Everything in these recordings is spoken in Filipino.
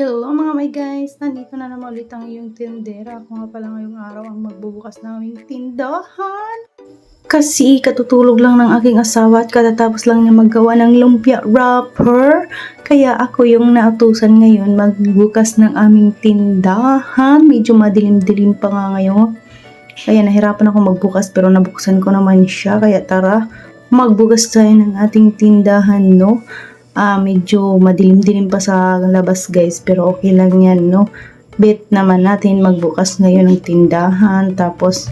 Hello mga my guys! Nandito na naman ulit ang iyong tindera. Ako nga pala ngayong araw ang magbubukas ng aming tindahan. Kasi katutulog lang ng aking asawa at katatapos lang niya maggawa ng lumpia wrapper. Kaya ako yung nautusan ngayon magbukas ng aming tindahan. Medyo madilim-dilim pa nga ngayon. Kaya nahirapan ako magbukas pero nabuksan ko naman siya. Kaya tara, magbukas tayo ng ating tindahan, no? Ah, medyo madilim-dilim pa sa labas guys, pero okay lang yan, no? Bet naman natin magbukas ngayon ng tindahan, tapos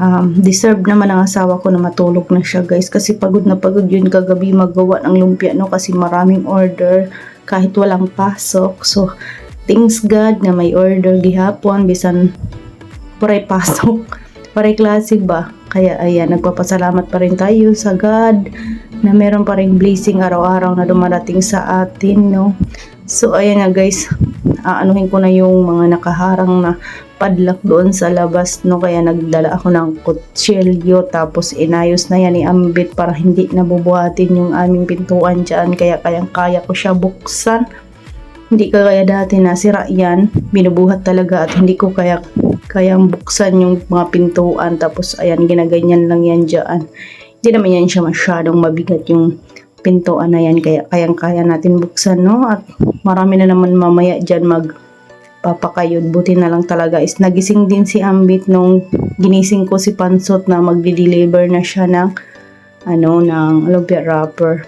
um, deserve naman ang asawa ko na matulog na siya guys, kasi pagod na pagod yun kagabi magawa ng lumpia, no? Kasi maraming order, kahit walang pasok, so thanks God na may order gihapon, bisan pare pasok, pare klase ba? Kaya ayan, nagpapasalamat pa rin tayo sa God na meron pa rin blessing araw-araw na dumarating sa atin, no? So, ayan nga guys, aanuhin ko na yung mga nakaharang na padlock doon sa labas, no? Kaya nagdala ako ng kutsilyo, tapos inayos na yan ni Ambit para hindi nabubuhatin yung aming pintuan dyan. Kaya kayang-kaya ko siya buksan. Hindi kagaya dati na sira yan, binubuhat talaga at hindi ko kaya kayang buksan yung mga pintuan tapos ayan ginaganyan lang yan dyan hindi naman yan siya masyadong mabigat yung pintuan na yan. Kaya kayang kaya natin buksan no? At marami na naman mamaya dyan mag papakayod buti na lang talaga is nagising din si Ambit nung ginising ko si Pansot na magdi-deliver na siya ng ano ng lumpia wrapper.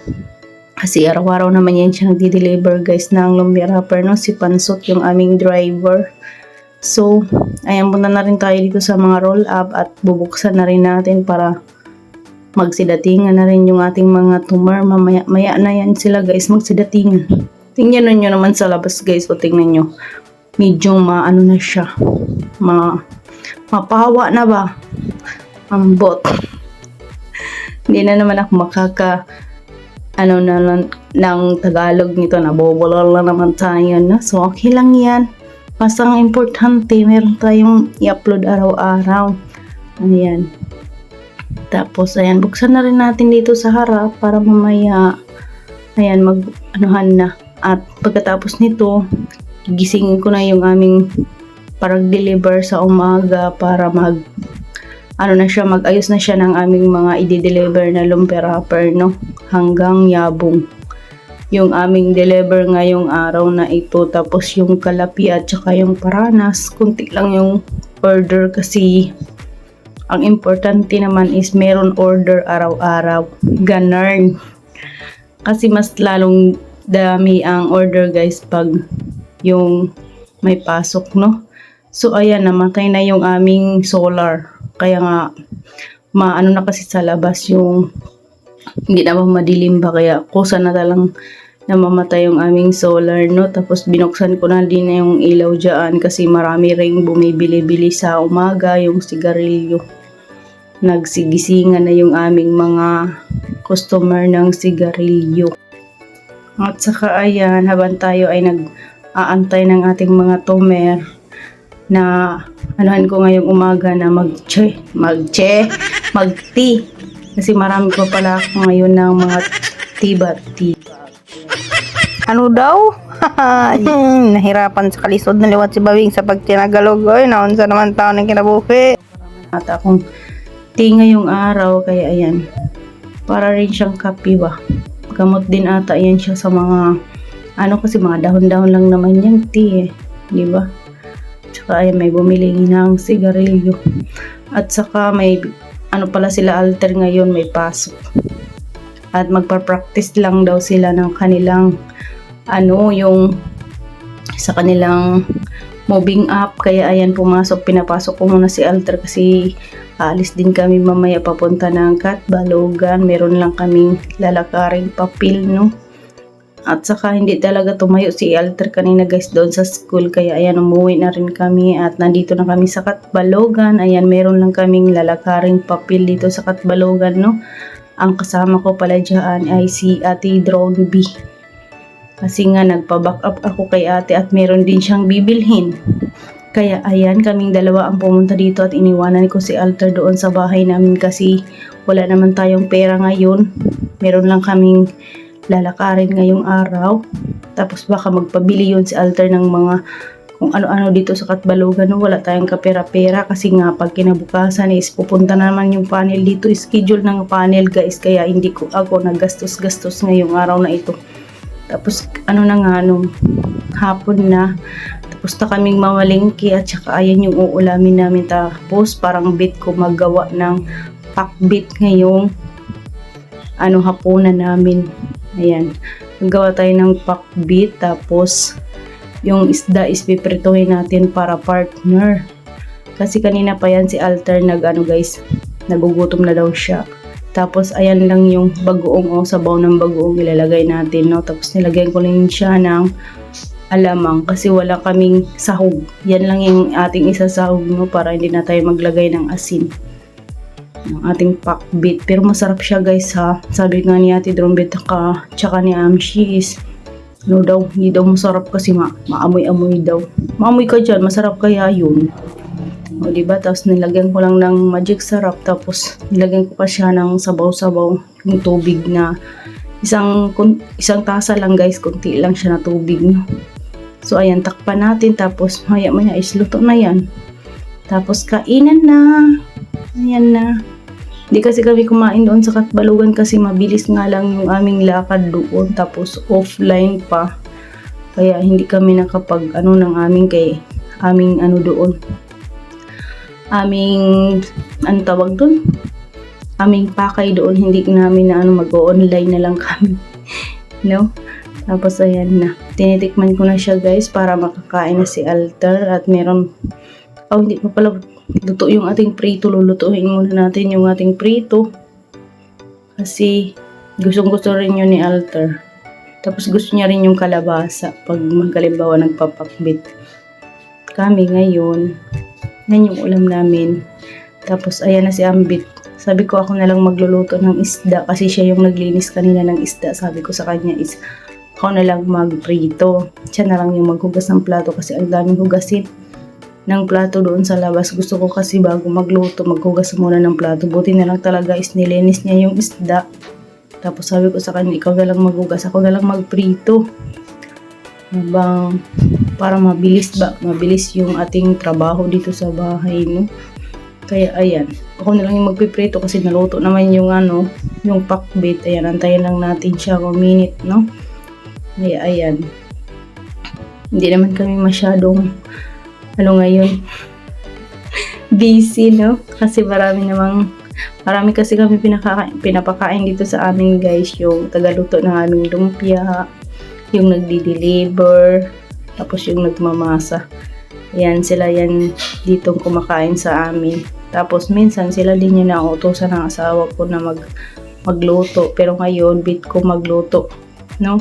Kasi araw-araw naman yan siya nagdi-deliver guys ng lumpia wrapper no? Si Pansot yung aming driver. So, ayan, punta na rin tayo dito sa mga roll up at bubuksan na rin natin para magsidatingan na rin yung ating mga tumor. Mamaya maya na yan sila guys, magsidatingan. Tingnan nyo naman sa labas guys, o tingnan nyo. Medyo maano na siya. Ma, mapahawa na ba? Ang bot. Hindi na naman ako makaka ano na lang ng Tagalog nito na bobolol na naman tayo na. So, okay lang yan. Basta ang importante, meron tayong i-upload araw-araw. Ayan. Tapos, ayan, buksan na rin natin dito sa harap para mamaya, ayan, mag, anuhan na. At pagkatapos nito, gisingin ko na yung aming parang deliver sa umaga para mag, ano na siya, mag-ayos na siya ng aming mga i-deliver na lumpia wrapper, no? Hanggang yabong yung aming deliver ngayong araw na ito. Tapos yung kalapi at saka yung paranas, kunti lang yung order kasi ang importante naman is meron order araw-araw. Ganarn. Kasi mas lalong dami ang order guys pag yung may pasok, no? So, ayan, namatay na yung aming solar. Kaya nga, maano na kasi sa labas yung hindi na madilim ba kaya kusa na talang namamatay yung aming solar no tapos binuksan ko na din yung ilaw dyan kasi marami ring bumibili-bili sa umaga yung sigarilyo nagsigisingan na yung aming mga customer ng sigarilyo at saka ayan habang tayo ay nag-aantay ng ating mga tomer na anuhan ko ngayong umaga na mag-che, mag-che, mag-tea kasi marami pa pala ako ngayon ng mga tiba-tiba. Ano daw? Nahirapan sa kalisod na liwat si Bawing sa pagtinagalog. Oy, naunsa naman tao ng kinabuhi. At akong tea ngayong araw, kaya ayan. Para rin siyang kape ba. Gamot din ata yan siya sa mga, ano kasi mga dahon-dahon lang naman yung tea eh. Di ba? Tsaka ayan, may bumili ng sigarilyo. At saka may, ano pala sila alter ngayon, may pasok. At magpa-practice lang daw sila ng kanilang, ano, yung sa kanilang moving up. Kaya ayan, pumasok, pinapasok ko muna si Alter kasi aalis din kami mamaya papunta ng Katbalogan. Meron lang kaming lalakaring papel, no? At saka hindi talaga tumayo si Alter kanina guys doon sa school. Kaya ayan, umuwi na rin kami at nandito na kami sa Katbalogan. Ayan, meron lang kaming lalakaring papel dito sa Katbalogan, no? Ang kasama ko pala dyan ay si Ate Drone B. Kasi nga nagpa-back up ako kay ate at meron din siyang bibilhin. Kaya ayan, kaming dalawa ang pumunta dito at iniwanan ko si Alter doon sa bahay namin kasi wala naman tayong pera ngayon. Meron lang kaming lalakarin ngayong araw. Tapos baka magpabili yun si Alter ng mga kung ano-ano dito sa Katbalogan. Wala tayong kapera-pera kasi nga pag kinabukasan is pupunta na naman yung panel dito. Schedule ng panel guys kaya hindi ko ako nagastos-gastos ngayong araw na ito. Tapos ano na nga nung hapon na tapos na kaming mamalingki at saka ayan yung uulamin namin tapos parang bit ko magawa ng pakbit ngayong ano hapunan namin. Ayan. Nagawa tayo ng pakbit tapos yung isda is piprituhin natin para partner. Kasi kanina pa yan si Alter nag ano guys, nagugutom na daw siya. Tapos ayan lang yung bagoong o sabaw ng bagoong ilalagay natin no. Tapos nilagyan ko lang siya ng alamang kasi wala kaming sahog. Yan lang yung ating isasahog no para hindi na tayo maglagay ng asin ng ating pakbit. Pero masarap siya guys ha. Sabi nga ni Ate Drumbet ka, tsaka ni Amshi is, ano daw, hindi daw masarap kasi ma maamoy-amoy daw. Maamoy ka dyan, masarap kaya yun. O diba, tapos nilagyan ko lang ng magic sarap, tapos nilagyan ko pa siya ng sabaw-sabaw, yung tubig na isang isang tasa lang guys, kunti lang siya na tubig. No? So ayan, takpan natin, tapos maya-maya is luto na yan. Tapos kainan na. Ayan na. Hindi kasi kami kumain doon sa Katbalugan kasi mabilis nga lang yung aming lakad doon tapos offline pa. Kaya hindi kami nakapag ano ng aming kay aming ano doon. Aming ano tawag doon? Aming pakay doon hindi namin na ano mag-online na lang kami. no? Tapos ayan na. Tinitikman ko na siya guys para makakain na si Alter at meron Oh, hindi pa pala luto yung ating prito. Lulutuin muna natin yung ating prito. Kasi gustong gusto rin yun ni Alter. Tapos gusto niya rin yung kalabasa pag magkalimbawa nagpapakbit. Kami ngayon, yan yung ulam namin. Tapos ayan na si Ambit. Sabi ko ako na lang magluluto ng isda kasi siya yung naglinis kanina ng isda. Sabi ko sa kanya is ako na lang magprito. Siya na lang yung maghugas ng plato kasi ang daming hugasin ng plato doon sa labas. Gusto ko kasi bago magluto, maghugas muna ng plato. Buti na lang talaga is nilinis niya yung isda. Tapos sabi ko sa kanya, ikaw na lang maghugas, ako na lang magprito. Habang para mabilis ba, mabilis yung ating trabaho dito sa bahay mo. Kaya ayan, ako na lang yung magpiprito kasi naluto naman yung ano, yung pakbit. Ayan, antayin lang natin siya minute, no? Kaya ayan. Hindi naman kami masyadong ano ngayon, busy, no? Kasi marami namang, marami kasi kami pinaka, pinapakain dito sa amin guys, yung tagaluto ng aming lumpia, yung nagdi-deliver, tapos yung nagmamasa. Yan, sila yan dito kumakain sa amin. Tapos minsan sila din yung nautosan ng asawa ko na mag magluto. Pero ngayon, bit ko magluto. No?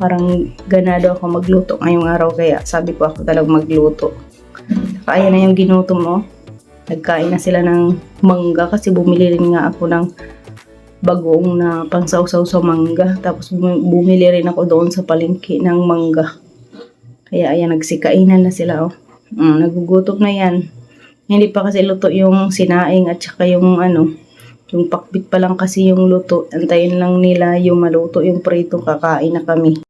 Parang ganado ako magluto ngayong araw. Kaya sabi ko ako talagang magluto. Saka ayan na yung ginuto mo. Nagkain na sila ng mangga kasi bumili rin nga ako ng bagong na pangsawsaw sa mangga. Tapos bum- bumili rin ako doon sa palengke ng mangga. Kaya ayan, nagsikainan na sila. Oh. Mm, nagugutom na yan. Hindi pa kasi luto yung sinaing at saka yung ano, yung pakbit pa lang kasi yung luto. Antayin lang nila yung maluto yung prito kakain na kami.